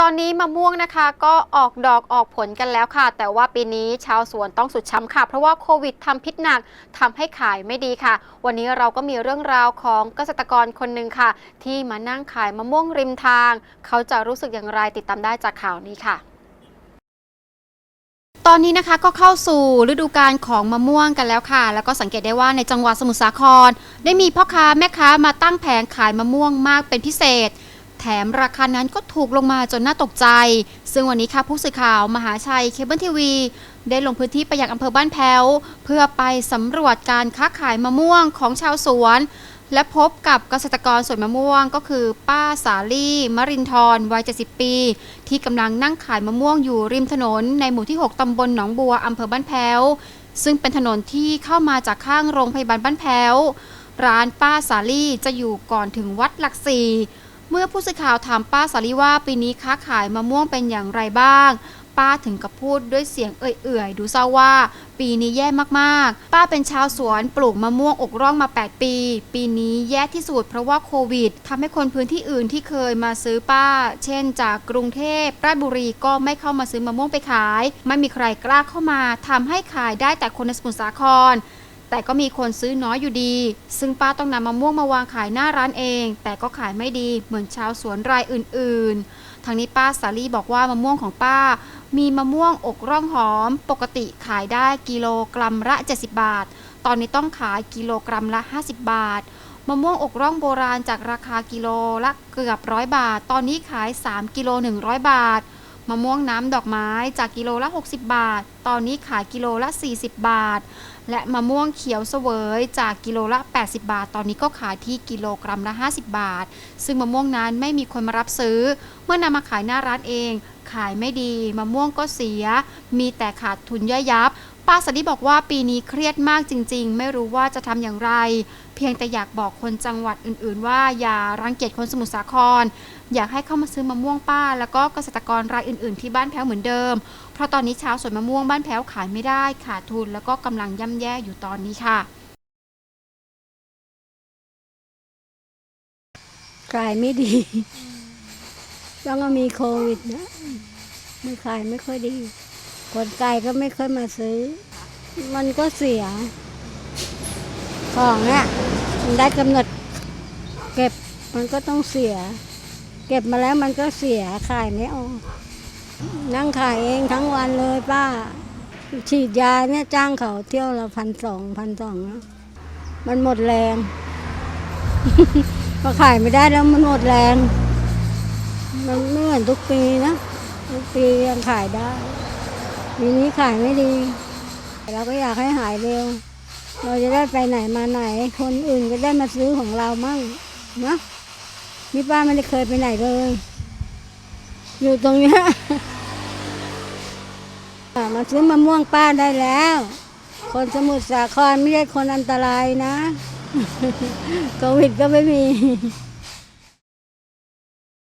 ตอนนี้มะม่วงนะคะก็ออกดอกออกผลกันแล้วค่ะ แต่ว่าปีนี้ชาวสวนต้องสุดช้ำค่ะ เพราะว่าโควิดทำพิษหนักทำให้ขายไม่ดีค่ะ วันนี้เราก็มีเรื่องราวของเกษตรกรคนหนึ่งค่ะ ที่มานั่งขายมะม่วงริมทาง เขาจะรู้สึกอย่างไรติดตามได้จากข่าวนี้ค่ะตอนนี้นะคะก็เข้าสู่ฤดูกาลของมะม่วงกันแล้วค่ะ แล้วก็สังเกตได้ว่าในจังหวัดสมุทรสาคร ได้มีพ่อค้าแม่ค้ามาตั้งแผงขายมะม่วงมากเป็นพิเศษ แถมราคานั้นก็ถูกลงมาจนน่าตกใจ ซึ่งวันนี้ค่ะผู้สื่อข่าวมหาชัยเคเบิลทีวีได้ลงพื้นที่ไปยังอำเภอบ้านแพ้ว เพื่อไปสำรวจการค้าขายมะม่วงของชาวสวน และพบกับเกษตรกรสวนมะม่วง ก็คือป้าสาลี่มรินทร์วัย 70 ปี ที่กำลังนั่งขายมะม่วงอยู่ริมถนน ในหมู่ที่ 6 ตำบลหนองบัวอำเภอบ้านแพ้ว ซึ่งเป็นถนนที่เข้ามาจากข้างโรงพยาบาลบ้านแพ้ว ร้านป้าสาลี่จะอยู่ก่อนถึงวัดหลักสี่ เมื่อผู้สื่อข่าวถามป้าสาลีว่าปีนี้ค้าขายมะม่วงเป็นอย่างไรบ้าง ป้าถึงกับพูดด้วยเสียงเอื่อยๆ ดูเศร้าว่า ปีนี้แย่มากๆ ป้าเป็นชาวสวนปลูกมะม่วงอกร่องมา 8 ปี ปีนี้แย่ที่สุดเพราะว่าโควิดทำให้คนพื้นที่อื่นที่เคยมาซื้อป้า เช่น จากกรุงเทพราชบุรีก็ไม่เข้ามาซื้อมะม่วงไปขาย ไม่มีใครกล้าเข้ามาทำให้ขายได้แต่คนในสมุทรสาคร แต่ก็มีคนซื้อน้อยอยู่ดี ซึ่งป้าต้องนำมะม่วงมาวางขายหน้าร้านเอง แต่ก็ขายไม่ดีเหมือนชาวสวนรายอื่น ๆ ทางนี้ป้าสาลีบอกว่ามะม่วงของป้า มีมะม่วงอกร่องหอม ปกติขายได้กิโลกรัมละ 70 บาท ตอนนี้ต้องขายกิโลกรัมละ 50 บาทมะม่วงอกร่องโบราณจากราคากิโลละเกือบร้อยบาท ตอนนี้ขาย 3 กิโล 100 บาท มะม่วงน้ำดอกไม้จากกิโลละ 60 บาท ตอนนี้ขายกิโลละ 40 บาท และมะม่วงเขียวเสวยจากกิโลละ 80 บาท ตอนนี้ก็ขายที่กิโลกรัมละ 50 บาท ซึ่งมะม่วงนั้นไม่มีคนมารับซื้อ เมื่อนำมาขายหน้าร้านเอง ขายไม่ดีมะม่วงก็เสีย มีแต่ขาดทุนย่อยยับ ป้าสดีบอกว่าปีนี้เครียดมากจริง ๆ ไม่รู้ว่าจะทำอย่างไร เพียงแต่อยากบอกคนจังหวัดอื่น ๆ ว่าอย่ารังเกียจคนสมุทรสาคร อยากให้เข้ามาซื้อมะม่วงป้า แล้วก็เกษตรกรรายอื่น ๆ ที่บ้านแพ้วเหมือนเดิม เพราะตอนนี้ชาวสวนมะม่วงบ้านแพ้วขายไม่ได้ขาดทุนแล้วก็กำลังย่ำแย่อยู่ตอนนี้ค่ะ ขายไม่ดี แล้วก็มีโควิดนะ ไม่ขายไม่ค่อยดี คนไกลก็ไม่ค่อยมาซื้อ มันก็เสีย ของเนี่ยมันได้กำหนด เก็บมันก็ต้องเสีย เก็บมาแล้วมันก็เสียขายไม่ออกนั่งขายเองทั้งวันเลยป้า ฉีดยาเนี่ยจ้างเขาเที่ยวละพันสองพันสองมันหมดแรงพอขายไม่ได้แล้วมันหมดแรง มันไม่เหมือนทุกปีนะ ทุกปียังขายได้ ปีนี้ขายไม่ดี เราก็อยากให้หายเร็ว เราจะได้ไปไหนมาไหน คนอื่นก็ได้มาซื้อของเรามั่งนะนี่ป้าไม่ได้เคยไปไหนเลย อยู่ตรงนี้มาซื้อมะม่วงป้าได้แล้ว คนสมุทรสาครไม่ใช่คนอันตรายนะโควิดก็ไม่มี